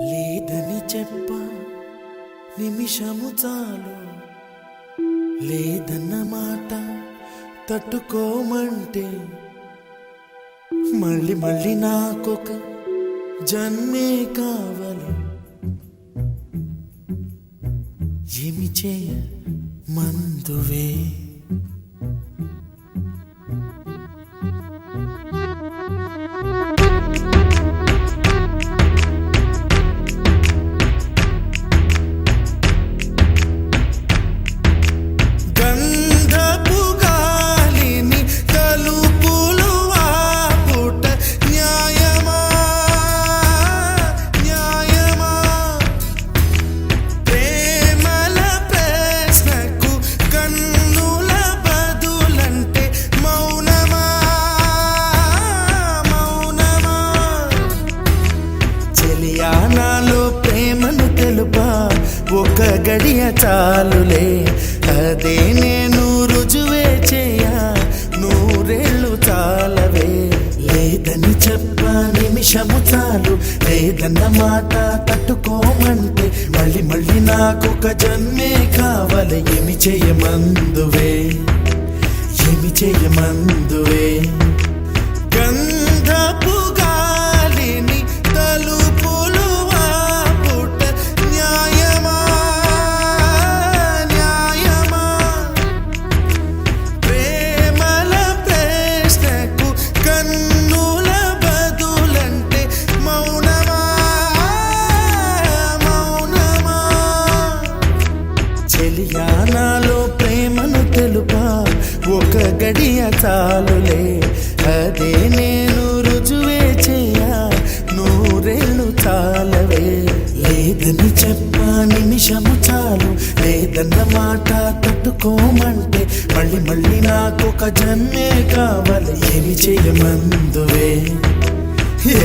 లేదని చెప్ప నిమిషము చాలు. లేదన్న మాట తట్టుకోమంటే మళ్ళీ మళ్ళీ నాకొక జన్మే కావాలి. ఏమి చేయ మందువే? నాలో ప్రేమను తెలుపా? ఒక గడియ చాలులే. అదే నేను రుజువే చేయ. నూరేళ్ళు చాలవే. లేదని చెప్ప నిమిషము చాలు. లేదన్న మాట తట్టుకోమంటే మళ్ళీ మళ్ళీ నాకొక జన్మే కావాలి. ఏమి చేయమందువే? ఏమి చేయమందువే? గంధపు గడియ చాలులే. అదే నేను రుజువే చేయ నూరేళ్ళు చాలవే. లేదని చెప్పా నిమిషము చాలు లేదన్న మాట తట్టుకోమంటే మళ్ళీ మళ్ళీ నాకొక జన్మే కావాలి. ఏమి చేయమందువే?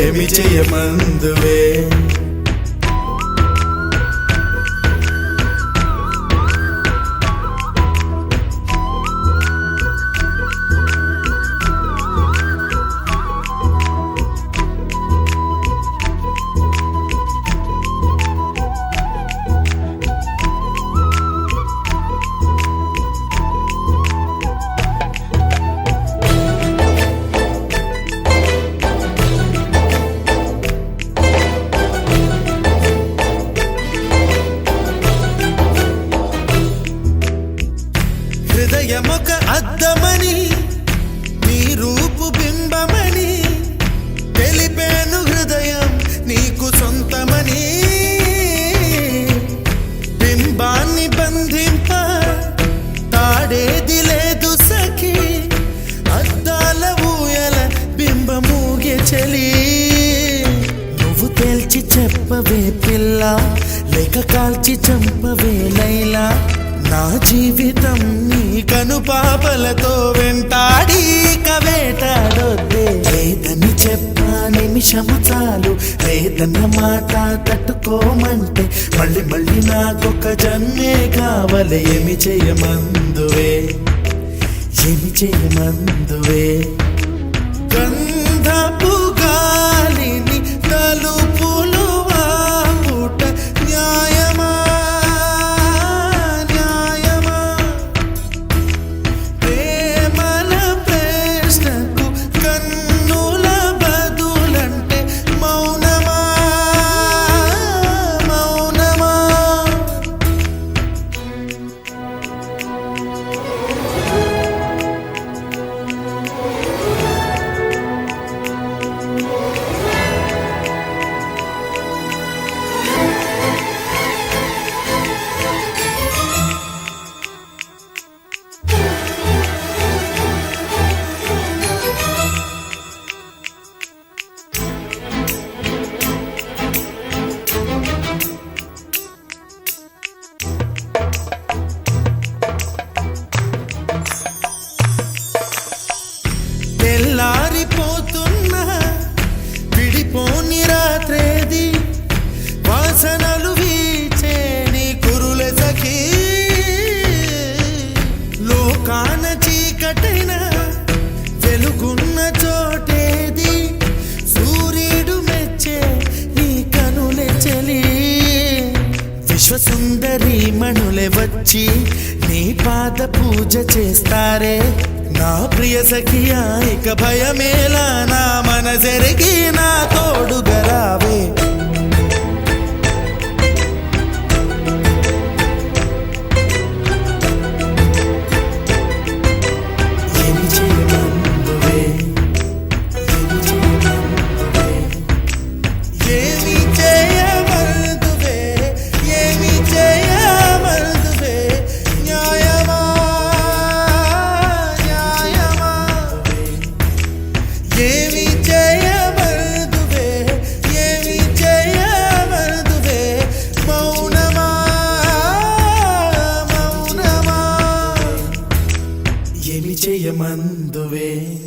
ఏమి చేయమందువే? లేక కాల్చి చంపవే లైలా. నా జీవితం నీ కను పాపలతో వెంటాడి కవేటాడొద్దే లేదని చెప్ప నిమిషము చాలు. లేదన్న మాట తట్టుకోమంటే మళ్ళీ మళ్ళీ నాకొక జన్మే కావాలి. ఏమి చేయమందువే? ఏమి చేయమందువే? గంధపు విశ్వసుందరి మణులే వచ్చి నీ పాద పూజ చేస్తారే. నా ప్రియ సఖియా ఇక భయమేలా నా మన జరిగి నా తోడుగర. చేయమందువే.